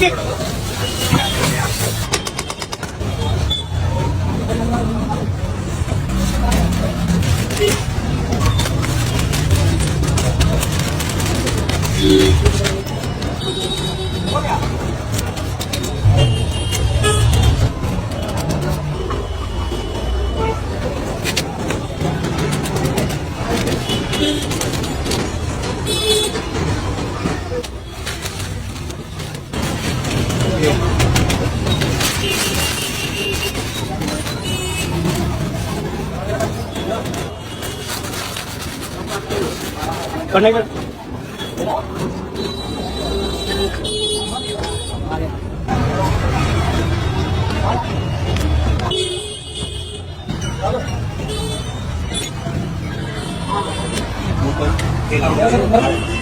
Okay. Connect Kita.